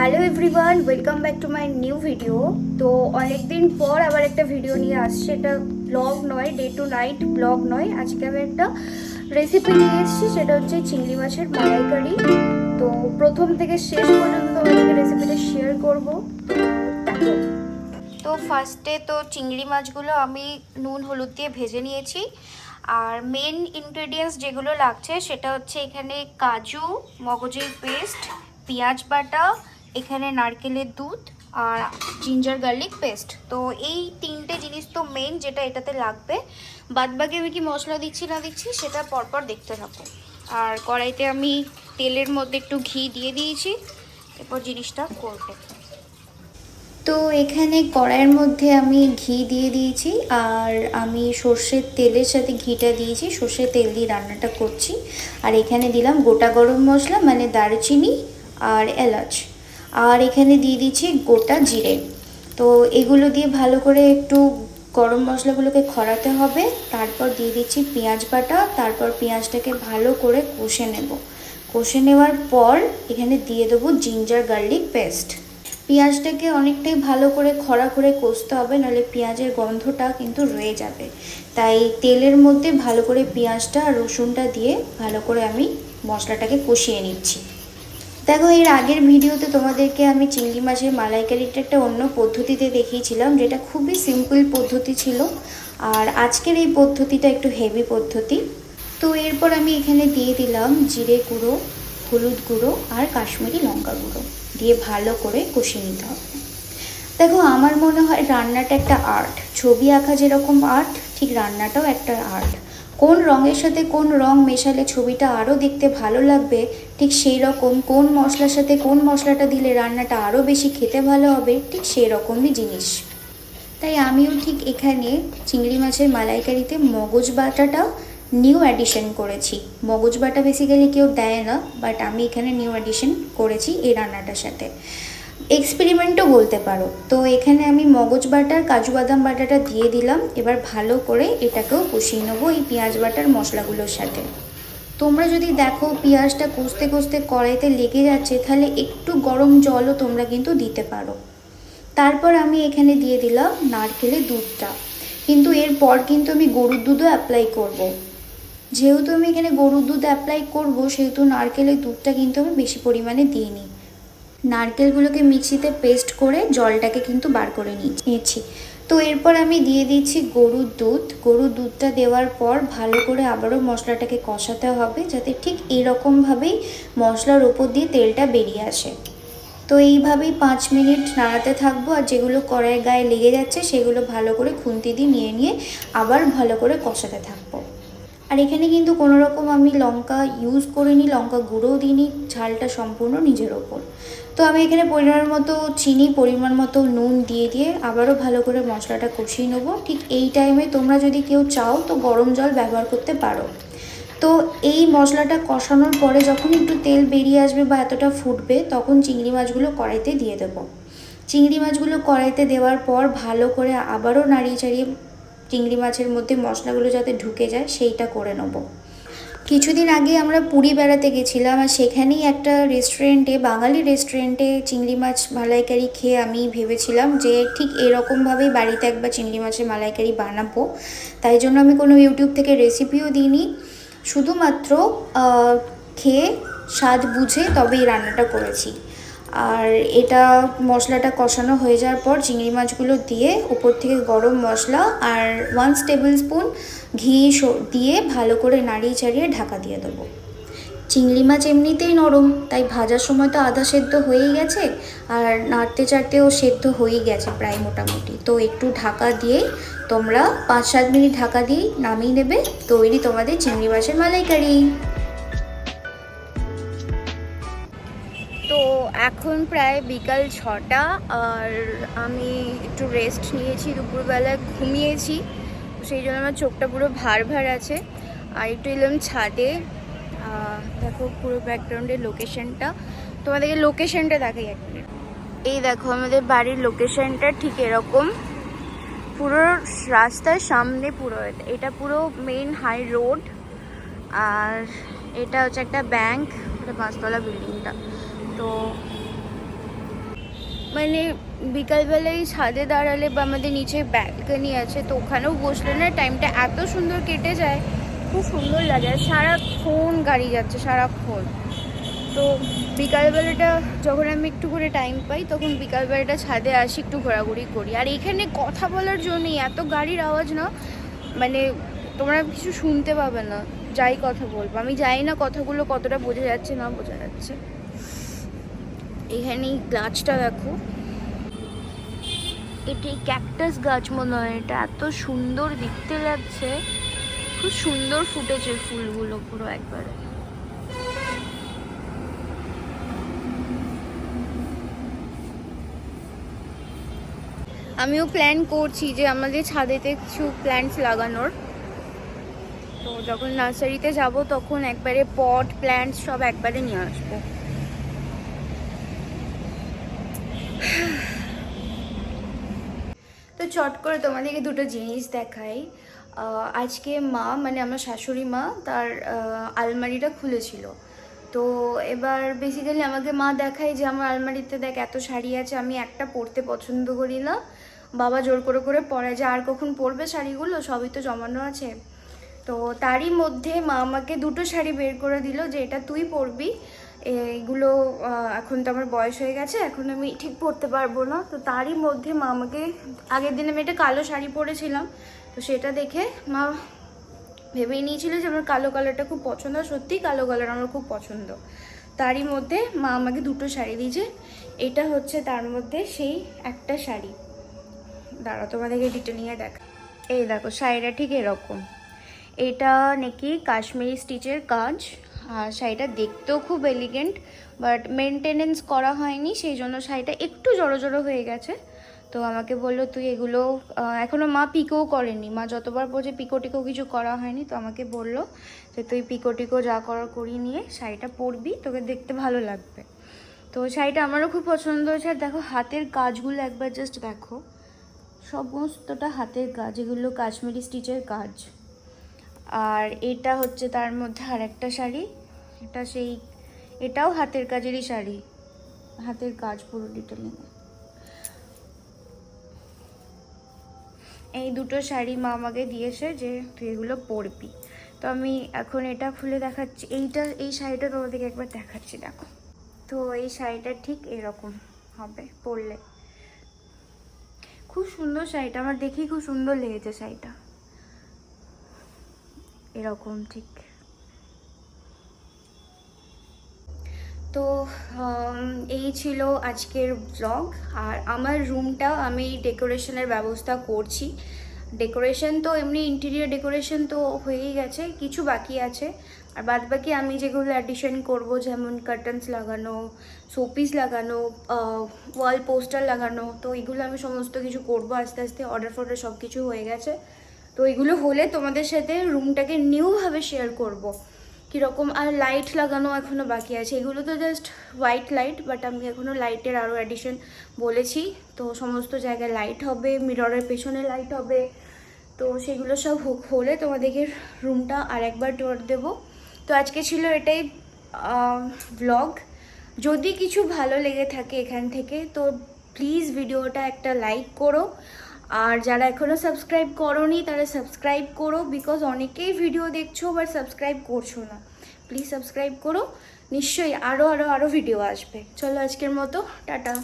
Hello everyone, welcome back to my new video. তো অনেকদিন পর আবার একটা ভিডিও নিয়ে আসছে এটা ব্লগ নয় ডে টু নাইট ব্লগ নয়। আজকে আমি একটা রেসিপি নিয়ে এসেছি, সেটা হচ্ছে চিংড়ি মাছের মালাইকারি। তো প্রথম থেকে শেষ পর্যন্ত তোমাদেরকে রেসিপিটা শেয়ার করব। তো ফার্স্টে তো চিংড়ি মাছগুলো আমি নুন, হলুদ দিয়ে ভেজে নিয়েছি। আর মেন ইনগ্রেডিয়েন্টস যেগুলো লাগছে, সেটা হচ্ছে এখানে কাজু, মগজের পেস্ট পেঁয়াজ বাটা এখানে নারকেলের দুধ আর জিঞ্জার গার্লিক পেস্ট তো এই তিনটে জিনিস তো মেন যেটা এটাতে লাগবে। বাদবাকি আমি কি মশলা দিচ্ছি, না দিচ্ছি, সেটা পরপর দেখতে থাকো আর কড়াইতে আমি তেলের মধ্যে একটু ঘি দিয়ে দিয়েছি। এরপর জিনিসটা করব। তো এখানে কড়াইয়ের মধ্যে আমি ঘি দিয়ে দিয়েছি, আর আমি সর্ষের তেলের সাথে ঘিটা দিয়েছি। সর্ষের তেল দিয়ে রান্নাটা করছি। আর এখানে দিলাম গোটা গরম মশলা মানে দারচিনি আর এলাচ। আর এখানে দিয়ে দিচ্ছি গোটা জিরে। তো এগুলো দিয়ে ভালো করে একটু গরম মশলাগুলোকে খরাতে হবে। তারপর দিয়ে দিচ্ছি পেঁয়াজ বাটা, তারপর পেঁয়াজটাকে ভালো করে কষে নেব। কষে নেওয়ার পর এখানে দিয়ে দেবো জিঞ্জার গার্লিক পেস্ট। পেঁয়াজটাকে অনেকটাই ভালো করে খরা করে কষতে হবে, নাহলে পেঁয়াজের গন্ধটা কিন্তু রয়ে যাবে। তাই তেলের মধ্যে ভালো করে পেঁয়াজটা রসুনটা দিয়ে ভালো করে আমি মশলাটাকে কষিয়ে নিচ্ছি। দেখো, এর আগের ভিডিওতে তোমাদেরকে আমি চিংড়ি মাছের মালাইকারিটা একটা অন্য পদ্ধতিতে দেখিয়েছিলাম, যেটা খুবই সিম্পল পদ্ধতি ছিল। আর আজকের এই পদ্ধতিটা একটু হেভি পদ্ধতি। তো এরপর আমি এখানে দিয়ে দিলাম জিরে গুঁড়ো, হলুদ গুঁড়ো আর কাশ্মীরি লঙ্কা গুঁড়ো, দিয়ে ভালো করে কষিয়ে নিতে হবে। দেখো, আমার মনে হয় রান্নাটা একটা আর্ট ছবি আঁকা যেরকম আর্ট ঠিক রান্নাটাও একটা আর্ট কোন রঙের সাথে কোন রং মেশালে ছবিটা আরও দেখতে ভালো লাগবে, ঠিক সেই রকম কোন মশলার সাথে কোন মশলাটা দিলে রান্নাটা আরও বেশি খেতে ভালো হবে, ঠিক সেই রকমই জিনিস। তাই আমিও ঠিক এখানে চিংড়ি মাছের মালাইকারিতে মগজ বাটাটা নিউ অ্যাডিশন করেছি। মগজ বাটা বেসিক্যালি কেউ দেয় না বাট আমি এখানে নিউ অ্যাডিশন করেছি এই রান্নাটার সাথে। এক্সপেরিমেন্টও বলতে পারো। তো এখানে আমি মগজ বাটার, কাজু বাদাম বাটাটা দিয়ে দিলাম। এবার ভালো করে এটাকেও কষিয়ে নেব এই পেঁয়াজ বাটার মশলাগুলোর সাথে। তোমরা যদি দেখো পেঁয়াজটা কষতে কষতে কড়াইতে লেগে যাচ্ছে, তাহলে একটু গরম জলও তোমরা কিন্তু দিতে পারো। তারপর আমি এখানে দিয়ে দিলাম নারকেলের দুধটা। কিন্তু এরপর কিন্তু আমি গরুর দুধও অ্যাপ্লাই করব। যেহেতু আমি এখানে গরুর দুধ অ্যাপ্লাই করব, সেহেতু নারকেলের দুধটা কিন্তু আমি বেশি পরিমাণে দিইনি। নারকেলগুলোকে মিক্সিতে পেস্ট করে জলটাকে কিন্তু বার করে নিয়েছি তো এরপর আমি দিয়ে দিচ্ছি গরুর দুধ। গরুর দুধটা দেওয়ার পর ভালো করে আবারও মশলাটাকে কষাতে হবে যাতে ঠিক এরকমভাবেই মশলার ওপর দিয়ে তেলটা বেরিয়ে আসে। তো এইভাবেই পাঁচ মিনিট নাড়াতে থাকব আর যেগুলো কড়াইয়ের গায়ে লেগে যাচ্ছে সেগুলো ভালো করে খুন্তি দিয়ে নিয়ে নিয়ে আবার ভালো করে কষাতে থাকব। আর এখানে কিন্তু কোনো রকম আমি লঙ্কা ইউজ করিনি, লঙ্কা গুঁড়োও দিইনি, ঝালটা সম্পূর্ণ নিজের ওপর। তো আমি এখানে পরিমাণ মতো চিনি, পরিমাণ মতো নুন দিয়ে দিয়ে আবারও ভালো করে মশলাটা কষিয়ে নেব। ঠিক এই টাইমে তোমরা যদি কেউ চাও তো গরম জল ব্যবহার করতে পারো। তো এই মশলাটা কষানোর পরে যখন একটু তেল বেরিয়ে আসবে বা এতটা ফুটবে, তখন চিংড়ি মাছগুলো কড়াইতে দিয়ে দেবো। চিংড়ি মাছগুলো কড়াইতে দেওয়ার পর ভালো করে আবারও নাড়িয়ে চাড়িয়ে চিংড়ি মাছের মধ্যে মশলাগুলো যাতে ঢুকে যায়, সেইটা করে নেব। কিছুদিন আগে আমরা পুরী বেড়াতে গেছিলাম আর সেখানেই একটা রেস্টুরেন্টে বাঙালি রেস্টুরেন্টে চিংড়ি মাছ মালাইকারি খেয়ে আমি ভেবেছিলাম যে ঠিক এরকমভাবেই বাড়িতে একবার চিংড়ি মাছের মালাইকারি বানাবো। তাই জন্য আমি কোনো ইউটিউব থেকে রেসিপিও দিইনি। শুধুমাত্র খেয়ে স্বাদ বুঝে তবে এই রান্নাটা করেছি। আর এটা মশলাটা কষানো হয়ে যাওয়ার পর চিংড়ি মাছগুলো দিয়ে উপর থেকে গরম মশলা আর ওয়ান টেবিল স্পুন ঘি দিয়ে ভালো করে নাড়িয়ে চাড়িয়ে ঢাকা দিয়ে দেবো। চিংড়ি মাছ এমনিতেই নরম, তাই ভাজার সময় তো আধা সেদ্ধ হয়েই গেছে আর নাড়তে চাড়তেও সেদ্ধ হয়েই গেছে প্রায় মোটামুটি। তো একটু ঢাকা দিয়ে তোমরা পাঁচ সাত মিনিট ঢাকা দিয়ে নামিয়ে নেবে, তৈরি তোমাদের চিংড়ি মাছের মালাইকারি। এখন প্রায় বিকাল ছটা আর আমি একটু রেস্ট নিয়েছি দুপুরবেলায় ঘুমিয়েছি সেই জন্য আমার চোখটা পুরো ভার ভার আছে। আর একটু এলাম ছাদে দেখো পুরো ব্যাকগ্রাউন্ডের লোকেশনটা তোমাদেরকে লোকেশনটা দেখাই এক এই দেখো আমাদের বাড়ির লোকেশনটা ঠিক এরকম। পুরো রাস্তার সামনে পুরো, এটা পুরো মেন হাই রোড আর এটা হচ্ছে একটা ব্যাংক এটা পাঁচতলা বিল্ডিংটা তো মানে বিকালবেলায় ছাদে দাঁড়ালে বা আমাদের নিচে ব্যালকনি আছে, তো ওখানেও বসলে না টাইমটা এত সুন্দর কেটে যায়, খুব সুন্দর লাগে। আর সারাক্ষণ গাড়ি যাচ্ছে, সারাক্ষণ। তো বিকালবেলাটা যখন আমি একটু করে টাইম পাই, তখন বিকালবেলাটা ছাদে আসি, একটু ঘোরাঘুরি করি। আর এখানে কথা বলার জন্যই এত গাড়ির আওয়াজ না মানে তোমরা কিছু শুনতে পাবে না, যাই কথা বলব। আমি জানি না কথাগুলো কতটা বোঝা যাচ্ছে, না বোঝা যাচ্ছে। এখানে এই গাছটা দেখো। এটি ক্যাকটাস গাছ মনে হয় এটা। এত সুন্দর দেখতে লাগছে। খুব সুন্দর ফুটেছে ফুলগুলো পুরো একবারে। আমিও প্ল্যান করছি যে আমাদের ছাদেতে কিছু প্ল্যান্টস লাগানোর। তো যখন নার্সারিতে যাব তখন একবারে পট প্ল্যান্টস সব একবারে নিয়ে আসব। তো চট করে তোমাদেরকে দুটো জিনিস দেখাই। আজকে মা মানে আমার শাশুড়ি মা, তার আলমারিটা খুলেছিল। তো এবার বেসিক্যালি আমাকে মা দেখায় যে আমার আলমারিতে দেখ এত শাড়ি আছে, আমি একটা পরতে পছন্দ করি না। বাবা জোর করে করে পরে যে আর কখন পরবে শাড়িগুলো? সবই তো জমানো আছে। তো তারই মধ্যে মা আমাকে দুটো শাড়ি বের করে দিল যে এটা তুই পরবি। এইগুলো এখন তো আমার বয়স হয়ে গেছে, এখন আমি ঠিক পরতে পারব না। তো তারই মধ্যে মা আমাকে, আগের দিন আমি একটা কালো শাড়ি পরেছিলাম, তো সেটা দেখে মা ভেবেই নিয়েছিল যে আমার কালো কালারটা খুব পছন্দ সত্যি কালো কালার আমার খুব পছন্দ। তারই মধ্যে মা আমাকে দুটো শাড়ি দিয়েছে, এটা হচ্ছে তার মধ্যে সেই একটা শাড়ি। দাঁড়া তোমাদেরকে ডিটেলিংয়ে দেখা। এই দেখো, শাড়িটা ঠিক এরকম। এটা নাকি কাশ্মীরি স্টিচের কাজ। আর শাড়িটা দেখতেও খুব এলিগেন্ট বাট মেনটেনেন্স করা হয়নি সেই জন্য শাড়িটা একটু জড়ো জড়ো হয়ে গেছে। তো আমাকে বলল তুই এগুলো আহ, এখনও মা পিকোও করেনি। মা যতবার বলছে পিকো টিকো কিছু করা হয়নি তো আমাকে বলল যে তুই পিকো টিকো যা করার করি নিয়ে শাড়িটা পরবি তোকে দেখতে ভালো লাগবে। তো শাড়িটা আমারও খুব পছন্দ হয়েছে। আর দেখো হাতের কাজগুলো একবার জাস্ট দেখো। সমস্তটা হাতের কাজ এগুলো কাশ্মীরি স্টিচের কাজ। আর এটা হচ্ছে তার মধ্যে আর একটা শাড়ি। এটা সেই, এটাও হাতের কাজেরই শাড়ি। হাতের কাজ পুরো ডিটেলিং এই দুটো শাড়ি মা আমাকে দিয়েছে যে তুই এগুলো পরবি। তো আমি এখন এটা খুলে দেখাচ্ছি। এইটা, এই শাড়িটা তোমাদেরকে একবার দেখাচ্ছি, দেখো। তো এই শাড়িটা ঠিক এরকম হবে পরলে। খুব সুন্দর শাড়িটা, আমার দেখেই খুব সুন্দর লেগেছে শাড়িটা। এরকম ঠিক। তো এই ছিল আজকের ব্লগ আর আমার রুমটা আমি ডেকোরেশনের ব্যবস্থা করছি। ডেকোরেশন তো এমনি ইন্টেরিয়ার ডেকোরেশন তো হয়েই গেছে, কিছু বাকি আছে। আর বাদ বাকি আমি যেগুলো অ্যাডিশন করব, যেমন কার্টনস লাগানো শোপিস লাগানো ওয়াল পোস্টার লাগানো, তো এগুলো আমি সমস্ত কিছু করব। আস্তে আস্তে অর্ডার ফর্ডার সব কিছু হয়ে গেছে। তো এগুলো হলে তোমাদের সাথে রুমটাকে নিউভাবে শেয়ার করব। কীরকম আর লাইট লাগানো এখনও বাকি আছে। এগুলো তো জাস্ট হোয়াইট লাইট বাট আমি এখনও লাইটের আরও অ্যাডিশন বলেছি। তো সমস্ত জায়গায় লাইট হবে মিররের পেছনে লাইট হবে। তো সেগুলো সব হলে তোমাদেরকে রুমটা আর একবার টোর দেবো। তো আজকে ছিল এটাই ব্লগ যদি কিছু ভালো লেগে থাকে এখান থেকে, তো প্লিজ ভিডিওটা একটা লাইক করো। আর যারা এখনও সাবস্ক্রাইব করোনি, তারা সাবস্ক্রাইব করো বিকজ অনেকেই ভিডিও দেখছ বা সাবস্ক্রাইব করছ না। প্লিজ সাবস্ক্রাইব করো। নিশ্চয়ই আরও আরও আরও ভিডিও আসবে। চলো আজকের মতো, টাটা।